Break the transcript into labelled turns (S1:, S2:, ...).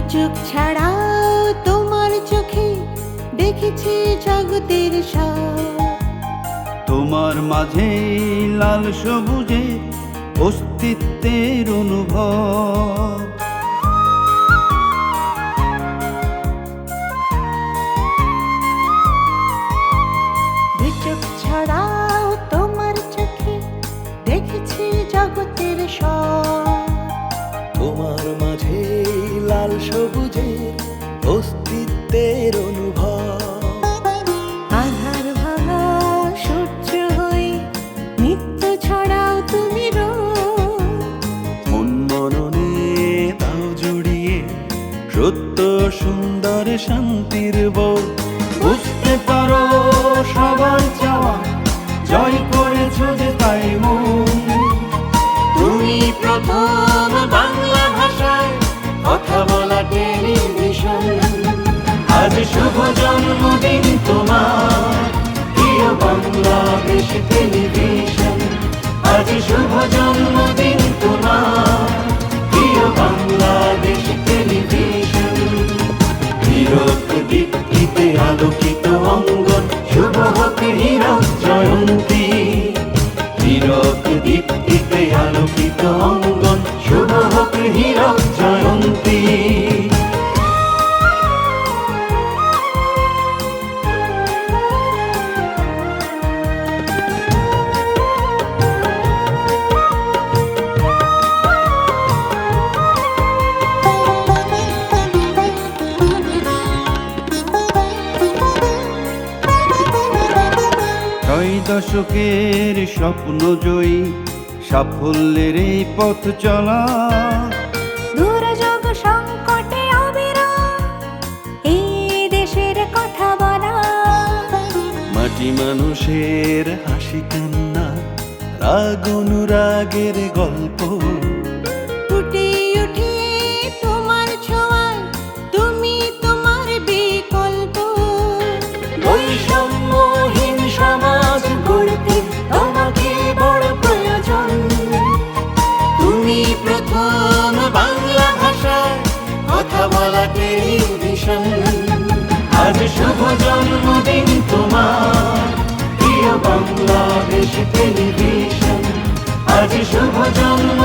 S1: চোখ ছাড়াও তোমার চোখে দেখেছি জগতের সব।
S2: তোমার মাঝে লাল সবুজে অস্তিত্বের অনুভব।
S3: অস্তিত্বের অনুভব।
S1: আধার ভাঙা সূর্য হয়ে নিত্য ছড়াও তুমি
S3: মন মননে তাও জড়িয়ে সত্য সুন্দর শান্তির বোধ।
S2: বুঝতে পারো সবার চাওয়া জয় করেছ যে তাই মন শুভ জন্মদিন তোমার। প্রিয় বাংলাদেশ টেলিভিশন, আজ শুভ জন্মদিন তোমার। প্রিয় বাংলাদেশ টেলিভিশন। হীরক দীপ্তিতে আলোকিত অঙ্গন শুভ হোক হীরক জয়ন্তী হীরক দীপ্তিতে আলোকিত অঙ্গন দশকের স্বপ্ন জয়ী সাফল্যের এই পথ চলা।
S1: দুর্যোগ সংকটে এই দেশের কথা বলা।
S3: মাটি মানুষের হাসি কান্না রাগ অনুরাগের গল্প।
S1: প্রথম বাংলা ভাষায় কথা বলা টেলিভিশন।
S2: আজ শুভ জন্মদিন তোমার, প্রিয় বাংলাদেশ টেলিভিশন। আজ শুভ জন্ম